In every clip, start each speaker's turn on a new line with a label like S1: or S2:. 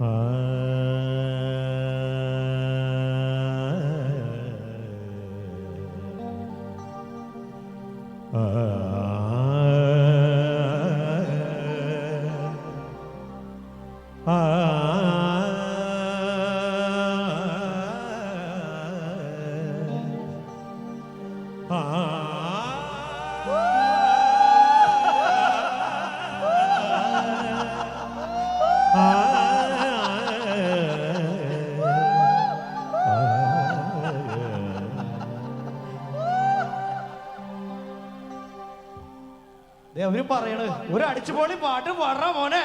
S1: I. അവർ പറയണത് ഒരു അടിച്ചുപൊളി പാട്ട് പാടാ മോനെ.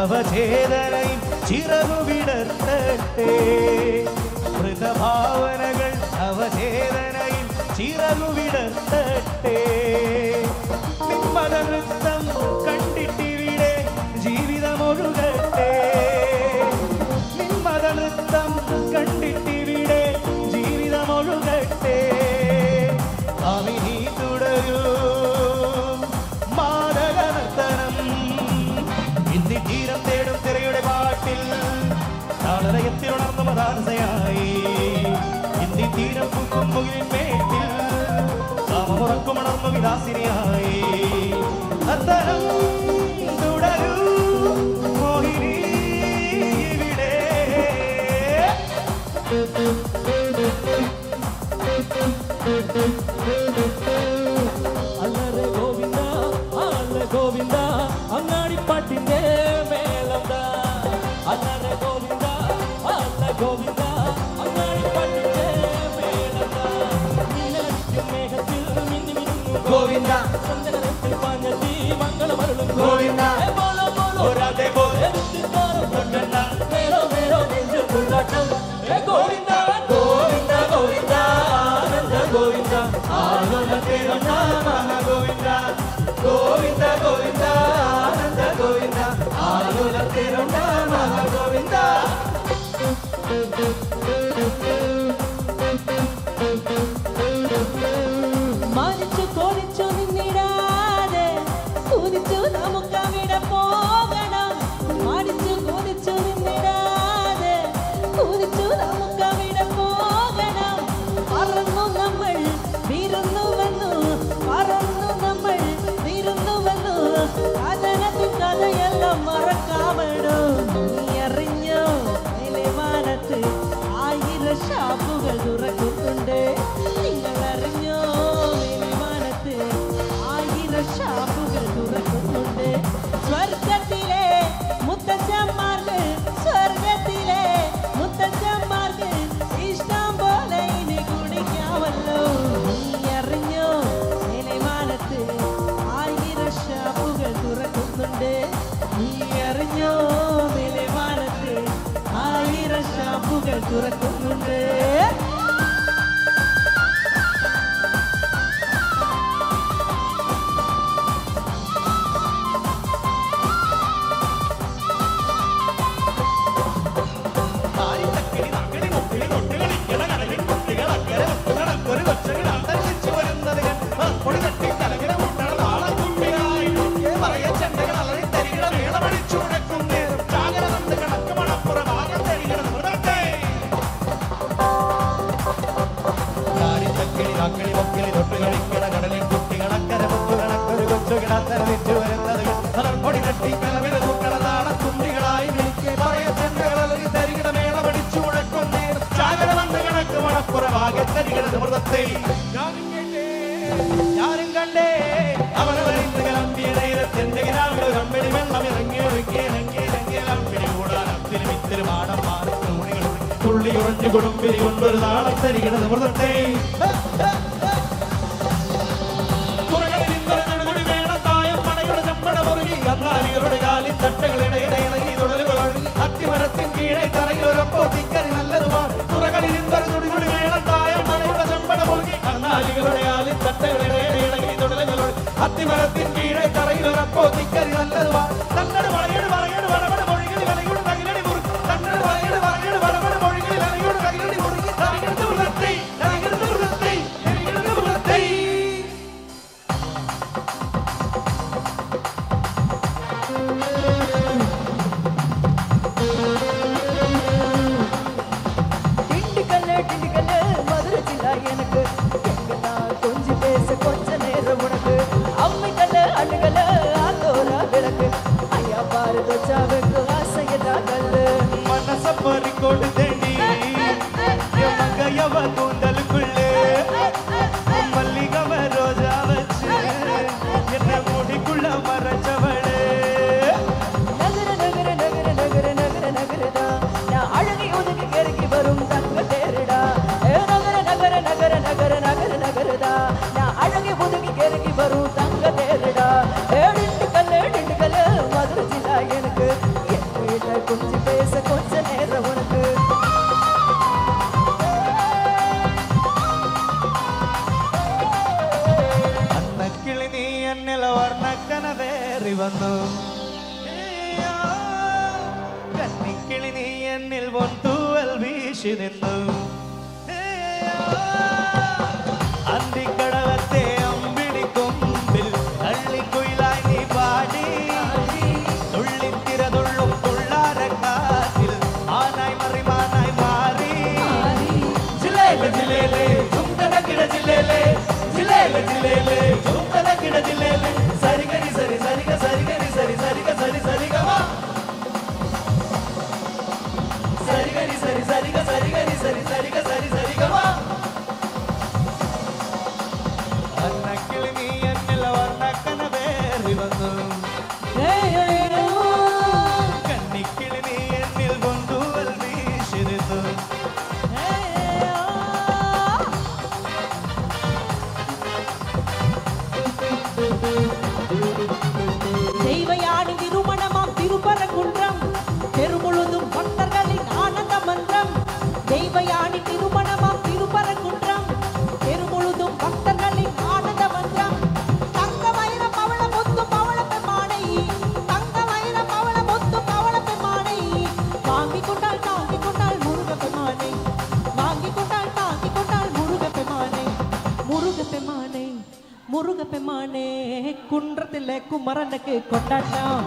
S1: നവചേതനയും ചിറകു വിടർത്തട്ടെ. മൃതഭാവനകൾ നവചേതനയിൽ ചിറകു വിടർത്തട്ടെ. നിമ്മതൃത്തം കണ്ടിട്ടിവിടെ ജീവിതമൊഴുകട്ടെ. നിമ്മതൃത്തം കണ്ടിട്ട് വിലാസിനിയായി അത്തരം Holy night. കിളി തൊട്ട് കളിക്കട കടലിൽ കുട്ടികളക്കര മുത്തുകളക്കൊരു കൊച്ചു കിടാത്തര വിറ്റു വരുന്നത്. കടൽപ്പൊടി തട്ടി കലവില തൂക്കളതാണ തുമ്പികളായി വിളിക്കെ പറയത്തെണ്ടകളി തരികിട മേള പിടിച്ചു മുഴക്കൊന്നേ. ചാകര വന്ന് കിടക്ക് മണപ്പുറമാകെ തരികിട മൃതത്തെ ഞാനും കണ്ടേ അവനവരിന്ന് കിളമ്പിയ നേരത്തെന്റെ ഗ്രാമിൽ കമ്പിളി വെള്ളം ഇറങ്ങി ഒഴുകിയ ലങ്കയിലെങ്കിലമ്പിളി കൂടാനത്തിനും ഇത്തിരി മാടം മാറി തുള്ളിയുറഞ്ഞു കൊടുമ്പിരി കൊണ്ടൊരു നാളെ തരികിട മൃതത്തെ அத்திமரத்தின் கீழே தரையில் வரப்போ திக்கறி நல்லதுவா? தன்னடு வளையடு வளையடு வர ಬಂದು ಕನ್ನಿಕ್ಕಿಳಿ ನೀ ಎನ್ನಿಲ್ ಬಂತು ಅಲ್ ಬೀಸಿ ನಿಂದು ಅಂದಿ ಕಡವ
S2: குமரனுக்கு கொண்டாட்டம்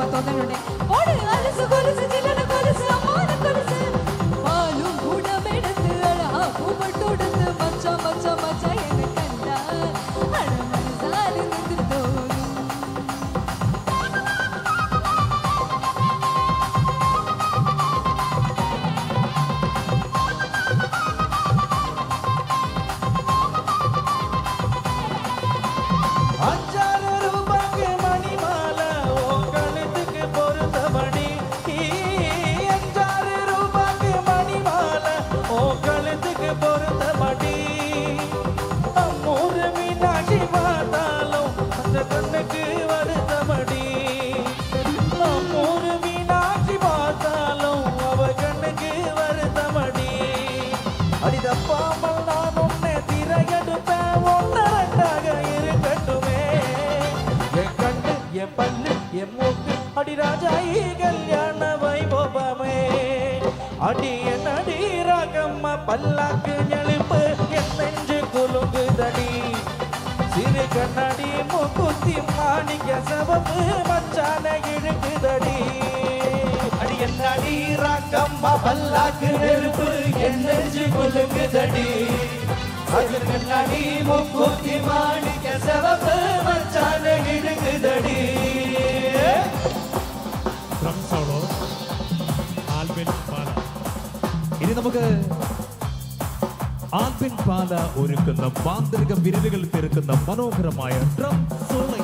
S2: ことなのであれあすごいです
S3: பல்லு எம்மூக்கு அடி ராஜாயி கல்யாண வைபவமே. அடி என் அடி ராகம்மா பல்லாக்கு எழுப்பு என் நெஞ்சு குலுங்குதடி. சிறு கண்ணாடி மூக்குத்தி மாணிக்க சபப்பு மச்சான இழுக்குதடி.
S1: அடி என் அடி ராக்கம்மா பல்லாக்கு நெருப்பு என் நெஞ்சு குலுங்குதடி. அது கண்ணாடி மூக்குத்தி மாணிக்க சபப்பு നമുക്ക് ആൽബിൻ പാല ഒരുക്കുന്ന മാന്ത്രിക വിരലുകൾ തീർക്കുന്ന മനോഹരമായ ഡ്രം സോളയിലേക്ക്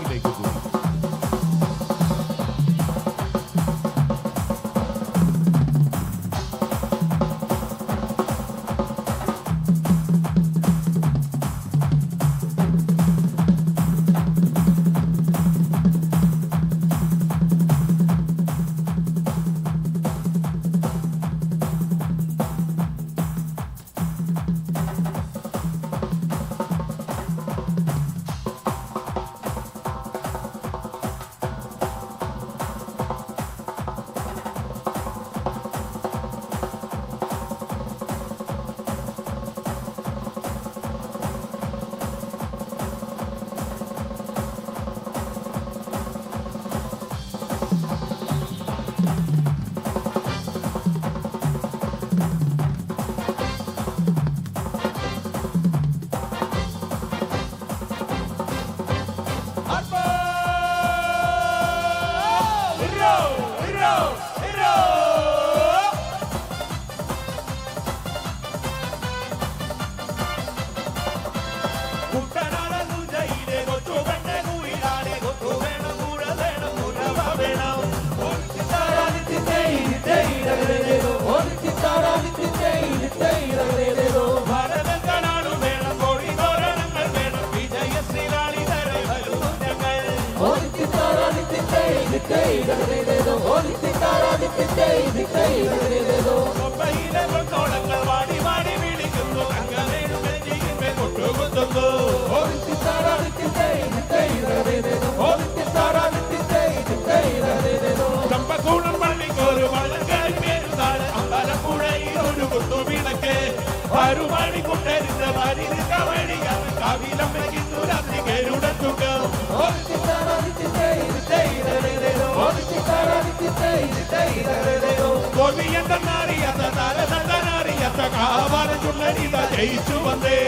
S1: പരുമണി കൊണ്ടരുന്ന പരിന് കവടിയാണ് കവിലം വയ്ക്കുന്നു രാത്രി കേരുടത്തുക കൊടിയെന്തെന്നറിയാത്ത തലതന്നറിയാത്ത കാവാല ചുള്ളരിത ജയിച്ചു വന്നേ.